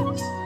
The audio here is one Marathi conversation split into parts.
Bye.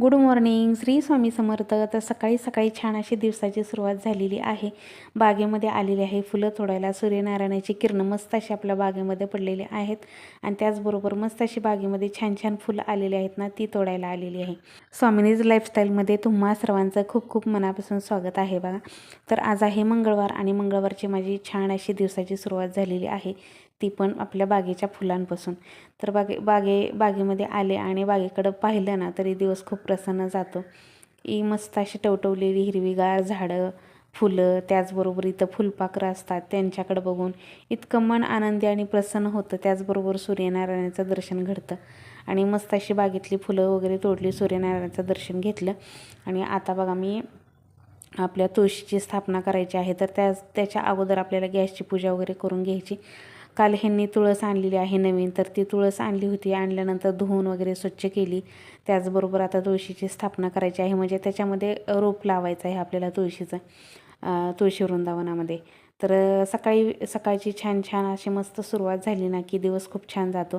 Good morning Shri Swami Samarth. तर सकाळी सकाळी छान अशी दिवसाची सुरुवात झालेली आहे. बागेमध्ये आलेली आहे फुलं तोडायला. सूर्यनारायणाची किरणं मस्त अशी आपल्या बागेमध्ये पडलेली आहेत. आणि त्याचबरोबर मस्त अशी बागेमध्ये छान छान फुलं आलेली आहेत ना ती तोडायला आलेली आहे. स्वामिनीज लाईफस्टाईलमध्ये तुम्हा सर्वांचं खूप खूप मनापासून स्वागत आहे बघा. तर आज आहे मंगळवार आणि मंगळवारची माझी छान अशी दिवसाची सुरुवात झालेली आहे. ती पण आपल्या बागेच्या फुलांपासून. तर बागे बागे बागेमध्ये आले आणि बागेकडं पाहिलं ना तरी दिवस खूप प्रसन्न जातो. ही मस्त अशी टवटवलेली हिरवीगार झाडं फुलं त्याचबरोबर इथं फुलपाखरं असतात त्यांच्याकडं बघून इतकं मन आनंदी आणि प्रसन्न होतं त्याचबरोबर सूर्यनारायणाचं दर्शन घडतं. आणि मस्त अशी बागेतली फुलं वगैरे तोडली सूर्यनारायणाचं दर्शन घेतलं. आणि आता बघा मी आपल्या तुळशीची स्थापना करायची आहे तर त्या त्याच्या अगोदर आपल्याला गॅसची पूजा वगैरे करून घ्यायची. काल ह्यांनी तुळस आणलेली आहे नवीन तर ती तुळस आणली होती. आणल्यानंतर धुवून वगैरे स्वच्छ केली. त्याचबरोबर आता तुळशीची स्थापना करायची आहे. म्हणजे त्याच्यामध्ये रोप लावायचं आहे आपल्याला तुळशीचं तुळशी वृंदावनामध्ये. तर सकाळी सकाळची छान छान अशी मस्त सुरुवात झाली ना की दिवस खूप छान जातो.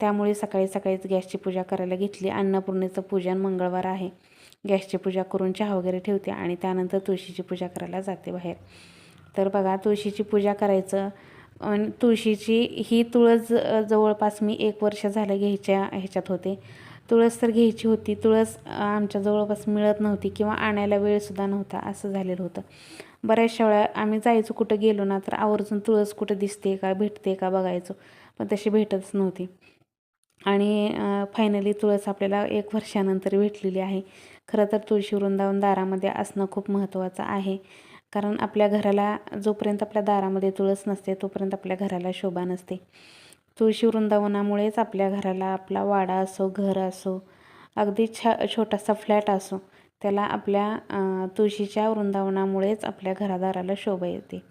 त्यामुळे सकाळी सकाळीच गॅसची पूजा करायला घेतली. अन्नपूर्णेचं पूजन मंगळवार आहे. गॅसची पूजा करून चहा वगैरे ठेवते आणि त्यानंतर तुळशीची पूजा करायला जाते बाहेर. तर बघा तुळशीची पूजा करायचं तुळशीची ही तुळस जवळपास मी एक वर्ष झालं घ्यायच्या ह्याच्यात होते. तुळस तर घ्यायची होती. तुळस आमच्या जवळपास मिळत नव्हती किंवा आणायला वेळसुद्धा नव्हता असं झालेलं होतं. बऱ्याचशा वेळा आम्ही जायचो कुठं गेलो ना तर आवर्जून तुळस कुठं दिसते का भेटते का बघायचो. पण तशी भेटतच नव्हती. आणि फायनली तुळस आपल्याला एक वर्षानंतर भेटलेली आहे. खरं तर तुळशी वृंदावन दारामध्ये असणं खूप महत्त्वाचं आहे. कारण आपल्या घराला जोपर्यंत आपल्या दारामध्ये तुळस नसते तोपर्यंत आपल्या घराला शोभा नसते. तुळशी वृंदावनामुळेच आपल्या घराला आपला वाडा असो घर असो अगदी छा छोटासा फ्लॅट असो त्याला आपल्या तुळशीच्या वृंदावनामुळेच आपल्या घरादाराला शोभा येते.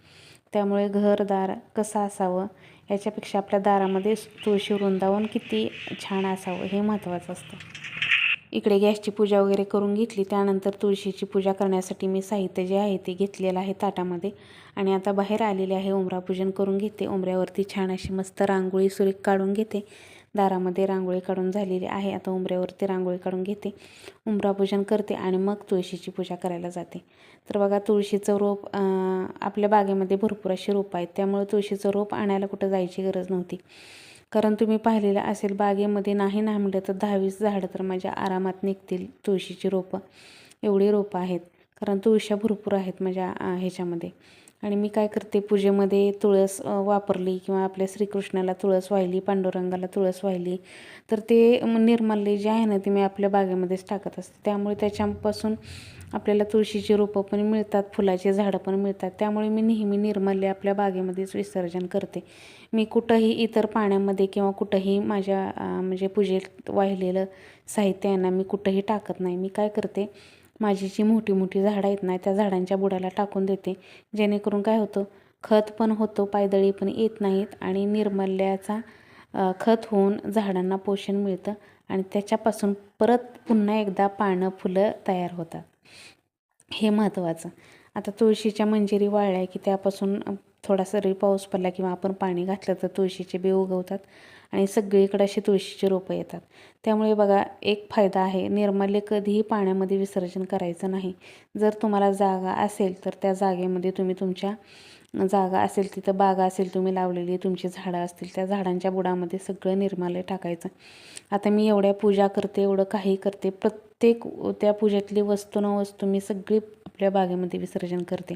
त्यामुळे घरदार कसं असावं याच्यापेक्षा आपल्या दारामध्ये तुळशी वृंदावन किती छान असावं हे महत्त्वाचं असतं. इकडे गॅसची पूजा वगैरे करून घेतली. त्यानंतर तुळशीची पूजा करण्यासाठी मी साहित्य जे आहे ते घेतलेलं आहे ताटामध्ये. आणि आता बाहेर आलेले आहे उमरापूजन करून घेते. उमऱ्यावरती छान अशी मस्त रांगोळी सुरेख काढून घेते. दारामध्ये रांगोळी काढून झालेली आहे. आता उमऱ्यावरती रांगोळी काढून घेते. उमरापूजन करते आणि मग तुळशीची पूजा करायला जाते. तर बघा तुळशीचं रोप आपल्या बागेमध्ये भरपूर अशी रोपं आहेत. त्यामुळे तुळशीचं रोप आणायला कुठं जायची गरज नव्हती. कारण तुम्ही पाहिलेलं असेल बागेमध्ये नाही ना म्हटलं तर दहावीस झाडं तर माझ्या आरामात निघतील तुळशीची रोपं. एवढी रोपं आहेत. कारण तुळशा भरपूर आहेत माझ्या ह्याच्यामध्ये. आणि मी काय करते पूजेमध्ये तुळस वापरली किंवा आपल्या श्रीकृष्णाला तुळस वाहिली पांडुरंगाला तुळस वाहिली तर ते निर्माल्य जे आहे ना ते मी आपल्या बागेमध्येच टाकत असते. त्यामुळे त्याच्यापासून आपल्याला तुळशीची रोपं पण मिळतात फुलाचे झाडं पण मिळतात. त्यामुळे मी नेहमी निर्माल्य आपल्या बागेमध्येच विसर्जन करते. मी कुठंही इतर पाण्यामध्ये किंवा कुठंही माझ्या म्हणजे पूजेत वाहिलेलं साहित्य आहे ना मी कुठंही टाकत नाही. मी काय करते माझी जी मोठी मोठी झाडं आहेत ना त्या झाडांच्या बुडाला टाकून देते. जेणेकरून काय होतं खत पण होतं पायदळी पण येत नाहीत आणि निर्मल्याचा खत होऊन झाडांना पोषण मिळतं आणि त्याच्यापासून परत पुन्हा एकदा पानं फुलं तयार होतात. हे महत्त्वाचं. आता तुळशीच्या मंजिरी वाळल्या की त्यापासून थोडासा जरी पाऊस पडला किंवा आपण पाणी घातलं तर तुळशीचे बी उगवतात. आणि सगळीकडे अशी तुळशीची रोपं येतात. त्यामुळे बघा एक फायदा आहे निर्माल्य कधीही पाण्यामध्ये विसर्जन करायचं नाही. जर तुम्हाला जागा असेल तर त्या जागेमध्ये तुम्ही तुमच्या जागा असेल तिथं बागा असेल तुम्ही लावलेली तुमची झाडं असतील त्या झाडांच्या बुडामध्ये सगळं निर्माल्य टाकायचं. आता मी एवढ्या पूजा करते एवढं काही करते प्रत्येक त्या पूजेतली वस्तू न वस्तू मी सगळी आपल्या बागेमध्ये विसर्जन करते.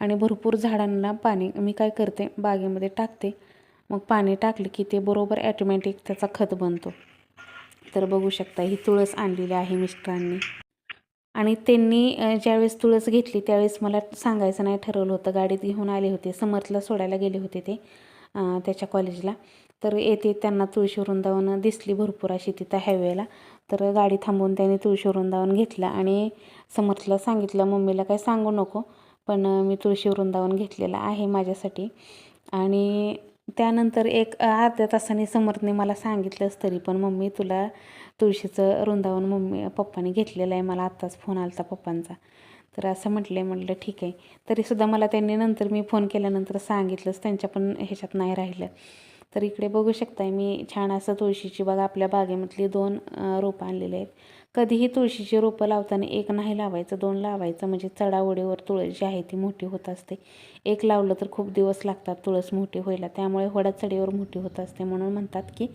आणि भरपूर झाडांना पाणी मी काय करते बागेमध्ये टाकते. मग पाणी टाकलं की ते बरोबर ॲटोमॅटिक त्याचा खत बनतो. तर बघू शकता ही तुळस आणलेली आहे मिस्टरांनी. आणि त्यांनी ज्यावेळेस तुळस घेतली त्यावेळेस मला सांगायचं नाही ठरवलं होतं. गाडीत घेऊन आले होते. समर्थला सोडायला गेले होते ते त्याच्या कॉलेजला तर येते त्यांना तुळशी वृंदावन दिसली भरपूर अशी तिथं हायवेला तर गाडी थांबवून त्यांनी तुळशी वृंदावन घेतलं आणि समर्थला सांगितलं मम्मीला काय सांगू नको पण मी तुळशी वृंदावन घेतलेलं आहे माझ्यासाठी. आणि त्यानंतर एक अर्ध्या तासाने समर्थने मला सांगितलंच तरी पण मम्मी तुला तुळशीचं वृंदावन मम्मी पप्पाने घेतलेलं आहे. मला आत्ताच फोन आला पप्पांचा. तर असं म्हटलं आहे म्हटलं ठीक आहे. तरीसुद्धा मला त्यांनी नंतर मी फोन केल्यानंतर सांगितलंच त्यांच्या पण ह्याच्यात नाही राहिलं. तर इकडे बघू शकताय मी छान असं तुळशीची बाग आपल्या बागेमधली दोन रोपं आणलेले आहेत. कधीही तुळशीची रोपं लावताना एक नाही लावायचं दोन लावायचं. म्हणजे चढाओढीवर तुळस जी आहे ती मोठी होत असते. एक लावलं तर खूप दिवस लागतात तुळस मोठी व्हायला. त्यामुळे होडा चढीवर मोठी होत असते. म्हणून म्हणतात की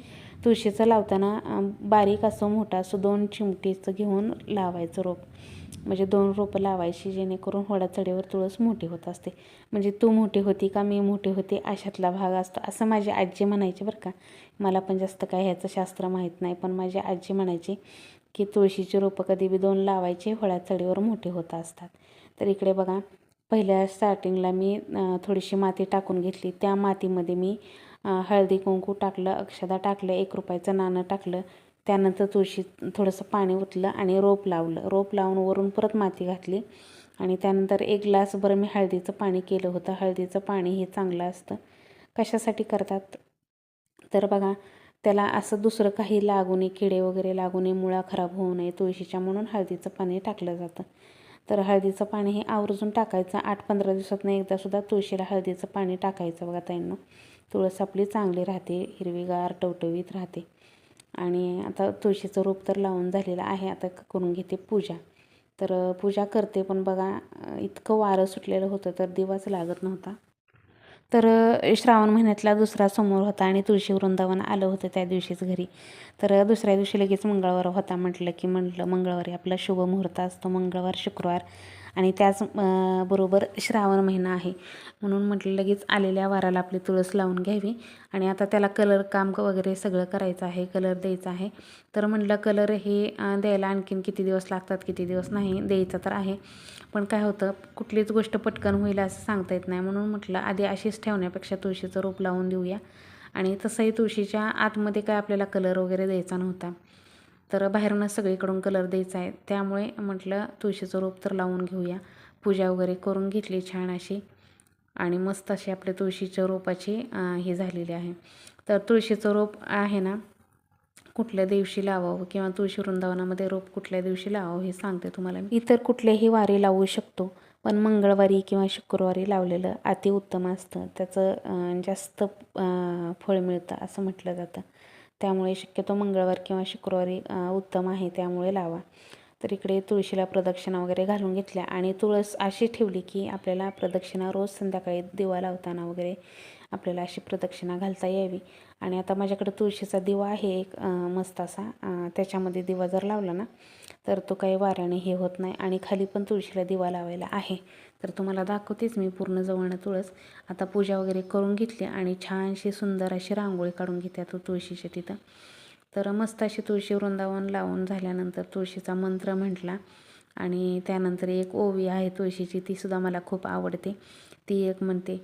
तुळशीचं लावताना बारीक असो मोठा असो दोन चिमटीचं घेऊन लावायचं रोप. म्हणजे दोन रोपं लावायची जेणेकरून होडा चढीवर तुळस मोठी होत असते. म्हणजे तू मोठी होती का मी मोठी होते अशातला भाग असतो. असं माझी आजी म्हणायची बरं का. मला पण जास्त काय ह्याचं शास्त्र माहीत नाही पण माझी आजी म्हणायची की तुळशीची रोपं कधी बी दोन लावायचे होळ्या चढीवर मोठे होत असतात. तर इकडे बघा पहिल्या स्टार्टिंगला मी थोडीशी माती टाकून घेतली. त्या मातीमध्ये मी हळदी कुंकू टाकलं अक्षदा टाकलं एक रुपयाचं नाणं टाकलं. त्यानंतर तुळशी थोडंसं पाणी ओतलं आणि रोप लावलं. रोप लावून वरून परत माती घातली आणि त्यानंतर एक ग्लासभर मी हळदीचं पाणी केलं होतं. हळदीचं पाणी हे चांगलं असतं. कशासाठी करतात? तर बघा त्याला असं दुसरं काही लागू नये किडे वगैरे लागू नये मुळा खराब होऊ नये तुळशीच्या म्हणून हळदीचं पाणी टाकलं जातं. तर हळदीचं पाणी हे आवर्जून टाकायचं. आठ पंधरा दिवसातनं एकदा सुद्धा तुळशीला हळदीचं पाणी टाकायचं बघा ताईंनं. तुळस आपली चांगली राहते हिरवीगार टवटवीत राहते. आणि आता तुळशीचं रोप तर लावून झालेलं आहे. आता करून घेते पूजा. तर पूजा करते पण बघा इतकं वारं सुटलेलं होतं तर दिवाच लागत नव्हता. तर श्रावण महिन्यातला दुसरा समोर होता आणि तुळशी वृंदावन आलं होतं त्या दिवशीच घरी. तर दुसऱ्या दिवशी लगेच मंगळवार होता म्हटलं की म्हटलं मंगळवारी आपला शुभ मुहूर्त असतो मंगळवार शुक्रवार. आणि त्याच बरोबर श्रावण महिना आहे. म्हणून म्हटलं लगेच आलेल्या वाराला आपली तुळस लावून घ्यावी. आणि आता त्याला कलर काम वगैरे सगळं करायचं आहे कलर द्यायचा आहे. तर म्हटलं कलर हे द्यायला आणखीन किती दिवस लागतात किती दिवस नाही द्यायचं तर आहे. पण काय होतं कुठलीच गोष्ट पटकन होईल असं सांगता येत नाही. म्हणून म्हटलं आधी अशीच ठेवण्यापेक्षा तुळशीचं रोप लावून देऊया. आणि तसंही तुळशीच्या आतमध्ये काय आपल्याला कलर वगैरे द्यायचा नव्हता. तर बाहेरूनच सगळीकडून कलर द्यायचा आहे. त्यामुळे म्हटलं तुळशीचं रोप तर लावून घेऊया. पूजा वगैरे करून घेतली छान अशी. आणि मस्त अशी आपल्या तुळशीच्या रोपाची हे झालेली आहे. तर तुळशीचं रोप आहे ना कुठल्या दिवशी लावावं किंवा तुळशी वृंदावनामध्ये रोप कुठल्या दिवशी लावावं हे सांगते तुम्हाला मी. इतर कुठल्याही वारी लावू शकतो पण मंगळवारी किंवा शुक्रवारी लावलेलं अतिउत्तम असतं. त्याचं जास्त फळ मिळतं असं म्हटलं जातं. त्यामुळे शक्यतो मंगळवार किंवा शुक्रवारी उत्तम आहे त्यामुळे लावा. तर इकडे तुळशीला प्रदक्षिणा वगैरे घालून घेतल्या आणि तुळस अशी ठेवली की आपल्याला प्रदक्षिणा रोज संध्याकाळी दिवा लावताना वगैरे आपल्याला अशी प्रदक्षिणा घालता यावी. आणि आता माझ्याकडे तुळशीचा दिवा आहे एक मस्त असा. त्याच्यामध्ये दिवा जर लावला ना तर तो काही वाऱ्याने हे होत नाही आणि खाली पण तुळशीला दिवा लावायला आहे. तर तुम्हाला दाखवतेच मी पूर्ण जवळनं तुळस. आता पूजा वगैरे करून घेतली आणि छानशी सुंदर अशी रांगोळी काढून घेते तो तुळशीच्या तिथं. तर मस्त अशी तुळशी वृंदावन लावून झाल्यानंतर तुळशीचा मंत्र म्हटला. आणि त्यानंतर एक ओवी आहे तुळशीची ती सुद्धा मला खूप आवडते. ती एक म्हणते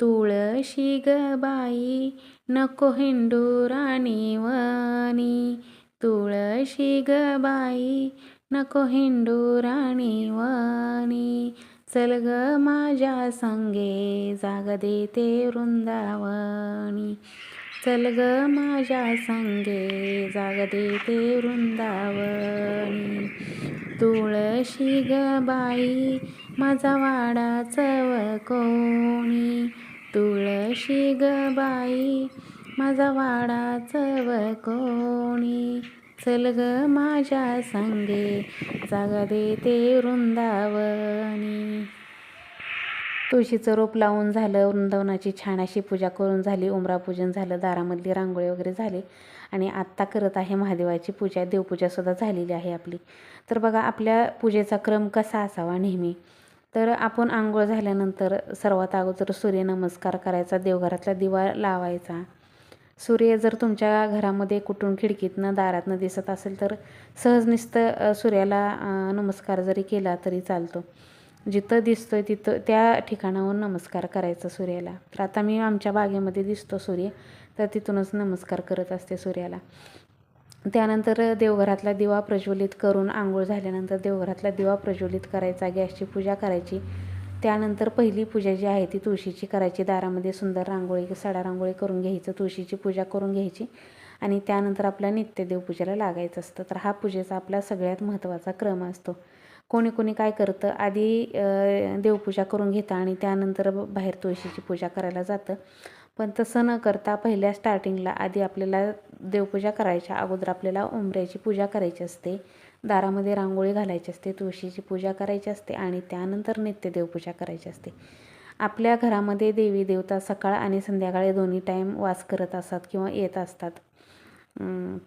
तुळशी ग बाई नको हिंडू राणी वनी तुळशी ग बाई नको हिंडू राणी वनी चल ग माझ्या संगे जाग देते वृंदावनी चल ग माझ्या संगे जाग देते वृंदावनी तुळशी ग बाई माझा वाडा चव कोणी तुळशी गबाई बाई माझा वाडा चव कोणी? चल ग माझ्या संगे जागा देते वृंदावनी. तुळशीचं रोप लावून झालं वृंदावनाची छान अशी पूजा करून झाली उमरापूजन झालं दारामधली रांगोळी वगैरे झाली. आणि आत्ता करत आहे महादेवाची पूजा देवपूजासुद्धा झालेली आहे आपली. तर बघा आपल्या पूजेचा क्रम कसा असावा नेहमी. तर आपण आंघोळ झाल्यानंतर सर्वात अगोदर सूर्यनमस्कार करायचा देवघरातला दिवा लावायचा. सूर्य जर तुमच्या घरामध्ये कुठून खिडकीतनं दारातनं दिसत असेल तर सहज सूर्याला नमस्कार जरी केला तरी चालतो. जिथं दिसतोय तिथं त्या ठिकाणाहून नमस्कार करायचा सूर्याला. तर आता मी आमच्या बागेमध्ये दिसतो सूर्य तर तिथूनच नमस्कार करत असते सूर्याला. त्यानंतर देवघरातला दिवा प्रज्वलित करून आंघोळ झाल्यानंतर देवघरातला दिवा प्रज्वलित करायचा गॅसची पूजा करायची. त्यानंतर पहिली पूजा जी आहे ती तुळशीची करायची. दारामध्ये सुंदर रांगोळी सडा रांगोळी करून घ्यायचं तुळशीची पूजा करून घ्यायची. आणि त्यानंतर आपल्या नित्य देवपूजेला लागायचं असतं. तर हा पूजेचा आपला सगळ्यात महत्त्वाचा क्रम असतो. कोणी कोणी काय करतं? आधी देवपूजा करून घेतं आणि त्यानंतर बाहेर तुळशीची पूजा करायला जातं. पण तसं न करता पहिल्या स्टार्टिंगला आधी आपल्याला देवपूजा करायच्या अगोदर आपल्याला उंबऱ्याची पूजा करायची असते दारामध्ये रांगोळी घालायची असते तुळशीची पूजा करायची असते आणि त्यानंतर नित्य देवपूजा करायची असते. आपल्या घरामध्ये देवी देवता सकाळ आणि संध्याकाळी दोन्ही टाईम वास करत असतात किंवा येत असतात.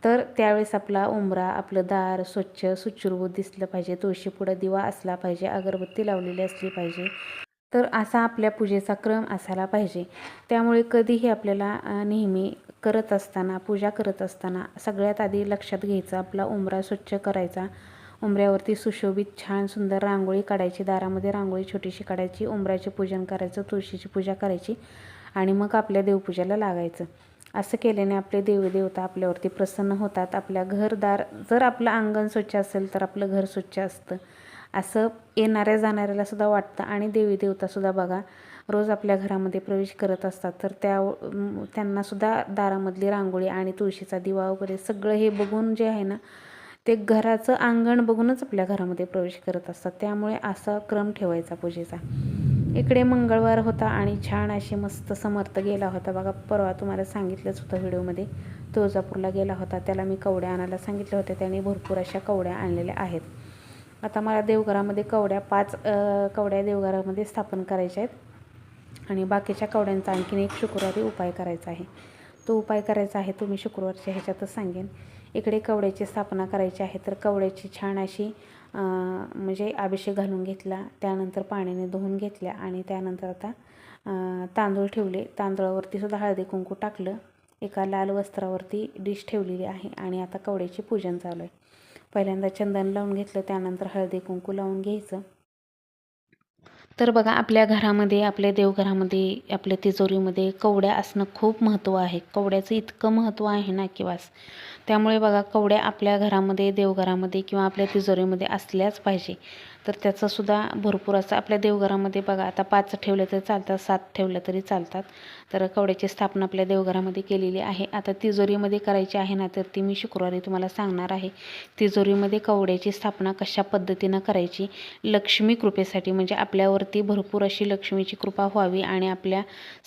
तर त्यावेळेस आपला उंबरा आपलं दार स्वच्छ सुचिरभूत दिसलं पाहिजे तुळशीपुढं दिवा असला पाहिजे अगरबत्ती लावलेली असली पाहिजे. तर असा आपल्या पूजेचा क्रम असायला पाहिजे. त्यामुळे कधीही आपल्याला नेहमी करत असताना पूजा करत असताना सगळ्यात आधी लक्षात घ्यायचं आपला उंबरा स्वच्छ करायचा. उंबऱ्यावरती सुशोभित छान सुंदर रांगोळी काढायची. दारामध्ये रांगोळी छोटीशी काढायची. उंबऱ्याचे पूजन करायचं. तुळशीची पूजा करायची. आणि मग आपल्या देवपूजेला लागायचं. असं केल्याने आपले देवदेवता आपल्यावरती प्रसन्न होतात. आपल्या घरदार जर आपलं अंगण स्वच्छ असेल तर आपलं घर स्वच्छ असतं. असं येणाऱ्या जाणाऱ्याला सुद्धा वाटतं. आणि देवी देवतासुद्धा बघा रोज आपल्या घरामध्ये प्रवेश करत असतात. तर त्या त्यांनासुद्धा दारामधली रांगोळी आणि तुळशीचा दिवा वगैरे सगळं हे बघून जे आहे ना ते घराचं अंगण बघूनच आपल्या घरामध्ये प्रवेश करत असतात. त्यामुळे असा क्रम ठेवायचा पूजेचा. इकडे मंगळवार होता आणि छान अशी मस्त समर्थ गेला होता. बघा परवा तुम्हाला सांगितलंच होतं व्हिडिओमध्ये तुळजापूरला गेला होता. त्याला मी कवड्या आणायला सांगितल्या होत्या. त्याने भरपूर अशा कवड्या आणलेल्या आहेत. आता मला देवघरामध्ये कवड्या पाच कवड्या देवघरामध्ये स्थापन करायच्या आहेत. आणि बाकीच्या कवड्यांचा आणखीन एक शुक्रवारी उपाय करायचा आहे. तो उपाय करायचा आहे तो मी शुक्रवारच्या ह्याच्यातच सांगेन. इकडे कवड्याची स्थापना करायची आहे तर कवड्याची छान अशी म्हणजे अभिषेक घालून घेतला त्यानंतर पाण्याने धुवून घेतल्या आणि त्यानंतर आता तांदूळ ठेवले. तांदळावरतीसुद्धा हळदी कुंकू टाकलं. एका लाल वस्त्रावरती डिश ठेवलेली आहे आणि आता कवड्याचे पूजन चालू आहे. पहिल्यांदा चंदन लावून घेतलं त्यानंतर हळदी कुंकू लावून घ्यायचं. तर बघा आपल्या घरामध्ये आपल्या देवघरामध्ये आपल्या तिजोरीमध्ये कवड्या असणं खूप महत्त्व आहे. कवड्याचं इतकं महत्त्व आहे ना की वास त्यामुळे बघा कवड्या आपल्या घरामध्ये देवघरामध्ये किंवा आपल्या तिजोरीमध्ये असल्याच पाहिजे. तर त्याचंसुद्धा भरपूर असं आपल्या देवघरामध्ये बघा आता पाच ठेवले तरी चालतात सात ठेवलं तरी चालतात. तर कवड्याची स्थापना आपल्या देवघरामध्ये केलेली आहे. आता तिजोरीमध्ये करायची आहे ना तर ती मी शुक्रवारी तुम्हाला सांगणार आहे. तिजोरीमध्ये कवड्याची स्थापना कशा पद्धतीनं करायची? लक्ष्मी कृपेसाठी म्हणजे आपल्यावरती भरपूर अशी लक्ष्मीची कृपा व्हावी आणि आपल्या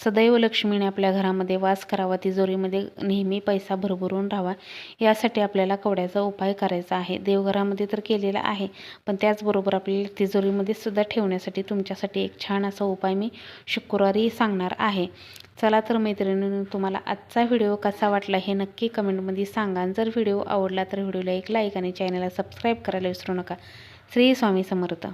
सदैव लक्ष्मीने आपल्या घरामध्ये वास करावा तिजोरीमध्ये नेहमी पैसा भरभरून राहावा यासाठी आपल्याला कवड्याचा उपाय करायचा आहे. देवघरामध्ये तर केलेला आहे पण त्याचबरोबर आपल्याला तिजोरीमध्ये सुद्धा ठेवण्यासाठी तुमच्यासाठी एक छान असा उपाय मी शुक्रवारी सांगणार आहे. चला तर मैत्रिणींनो तुम्हाला आजचा व्हिडिओ कसा वाटला हे नक्की कमेंटमध्ये सांगा. जर व्हिडिओ आवडला तर व्हिडिओला एक लाईक आणि चॅनलला सबस्क्राईब करायला विसरू नका. श्री स्वामी समर्थ.